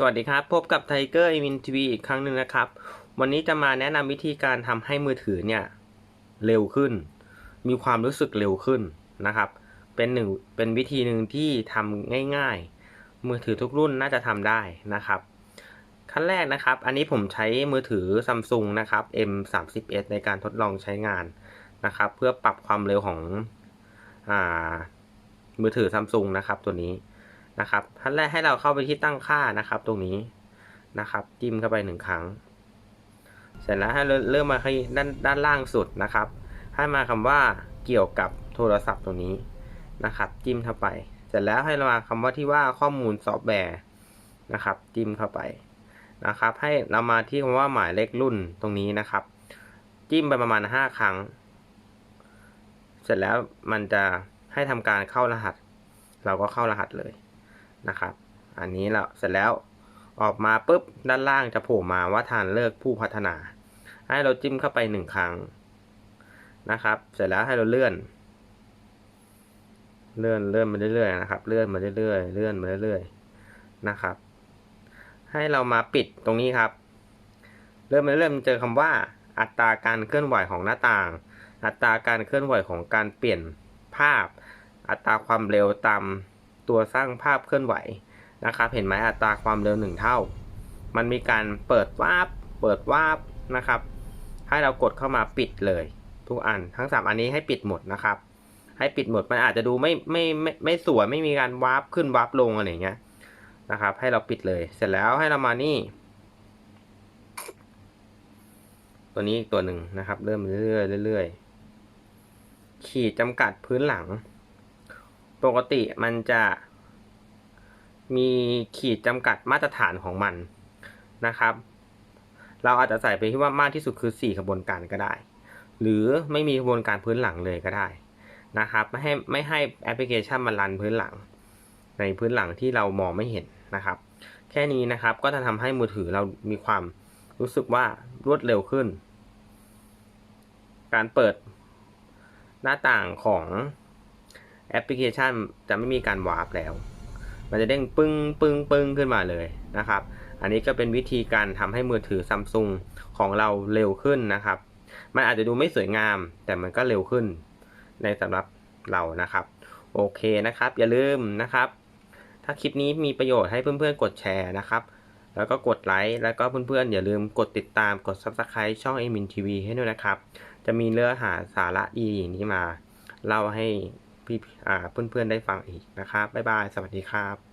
สวัสดีครับ พบกับไทเกอร์อีวินทวีอีกครั้งหนึ่งนะครับ วันนี้จะมาแนะนำวิธีการทำให้มือถือเนี่ย เร็วขึ้น มีความรู้สึกเร็วขึ้นนะครับ เป็นหนึ่งเป็นวิธีหนึ่งที่ทำง่าย ๆ มือถือทุกรุ่นน่าจะทำได้นะครับ ขั้นแรกนะครับ อันนี้ผมใช้มือถือซัมซุงนะครับ M 3 1 ในการทดลองใช้งานนะครับ เพื่อปรับความเร็วของอ่ามือถือซัมซุงนะครับตัวนี้ นะครับขั้นแรกให้เราเข้าไปที่ตั้งค่านะครับ ตรงนี้นะครับ จิ้มเข้าไปหนึ่งครั้ง เสร็จแล้วให้เริ่มมาที่ด้านด้านล่างสุดนะครับ ให้มาคำว่าเกี่ยวกับโทรศัพท์ตรงนี้นะครับ จิ้มเข้าไป เสร็จแล้วให้เรามาคำว่าที่ว่าข้อมูลซอฟต์แวร์นะครับ จิ้มเข้าไปนะครับ ให้เรามาที่คำว่าหมายเลขรุ่นตรงนี้นะครับ จิ้มไปประมาณห้าครั้ง เสร็จแล้วมันจะให้ทำการเข้ารหัส เราก็เข้ารหัสเลย นะครับ อันนี้เราเสร็จแล้วออกมาปุ๊บด้านล่างจะโผล่มาว่าทานเลิกผู้พัฒนา ให้เราจิ้มเข้าไปหนึ่งครั้งนะครับ เสร็จแล้วให้เราเลื่อน เลื่อนเลื่อนมาเรื่อยๆนะครับ เลื่อนมาเรื่อยๆเลื่อนมาเรื่อยๆนะครับ ให้เรามาปิดตรงนี้ครับเริ่มมาเริ่มเจอคำว่า อัตราการเคลื่อนไหวของหน้าต่าง อัตราการเคลื่อนไหวของการเปลี่ยนภาพ อัตราความเร็วตาม ตัวสร้างภาพเคลื่อนไหวนะครับเห็นไหมอัตราความเร็วหนึ่งเท่า มันมีการเปิดวาบเปิดวาบนะครับ ให้เรากดเข้ามาปิดเลย ทุกอันทั้ง 3 อันนี้ให้ปิดหมดนะครับ ให้ปิดหมดมันอาจจะดูไม่ไม่ไม่ไม่สวยไม่มีการวาร์ปขึ้นวาร์ปลงอะไรเงี้ยนะครับ ให้เราปิดเลยเสร็จแล้วให้เรามานี่ ตัวนี้อีกตัวหนึ่งนะครับ เริ่มเรื่อยๆเรื่อยๆขีดจำกัดพื้นหลัง ปกติมันจะมีขีดจำกัดมาตรฐานของมันนะครับ เราอาจจะใส่ไปที่ว่ามากที่สุดคือ 4 ขบวนการก็ได้ หรือไม่มีขบวนการพื้นหลังเลยก็ได้นะครับ ไม่ให้ไม่ให้แอปพลิเคชันมันรันพื้นหลัง ในพื้นหลังที่เรามองไม่เห็นนะครับ แค่นี้นะครับก็จะทำให้มือถือเรามีความรู้สึกว่ารวดเร็วขึ้น การเปิดหน้าต่างของ แอปพลิเคชันจะไม่มีการวาร์ปแล้ว มันจะเด้งปึ้งปึ้งปึ้งขึ้นมาเลยนะครับ อันนี้ก็เป็นวิธีการทำให้มือถือซัมซุงของเราเร็วขึ้นนะครับ มันอาจจะดูไม่สวยงาม แต่มันก็เร็วขึ้น ในสำหรับเรานะครับ โอเคนะครับ อย่าลืมนะครับ ถ้าคลิปนี้มีประโยชน์ให้เพื่อนๆกดแชร์นะครับ แล้วก็กดไลค์แล้วก็เพื่อนๆอย่าลืมกดติดตามกด Subscribe ช่องเอมินทีวีให้ด้วยนะครับ จะมีเนื้อหาสาระดีอย่างนี้มาเล่าให้ พี่เพื่อนๆได้ฟังอีกนะครับบ๊ายบาย สวัสดีครับ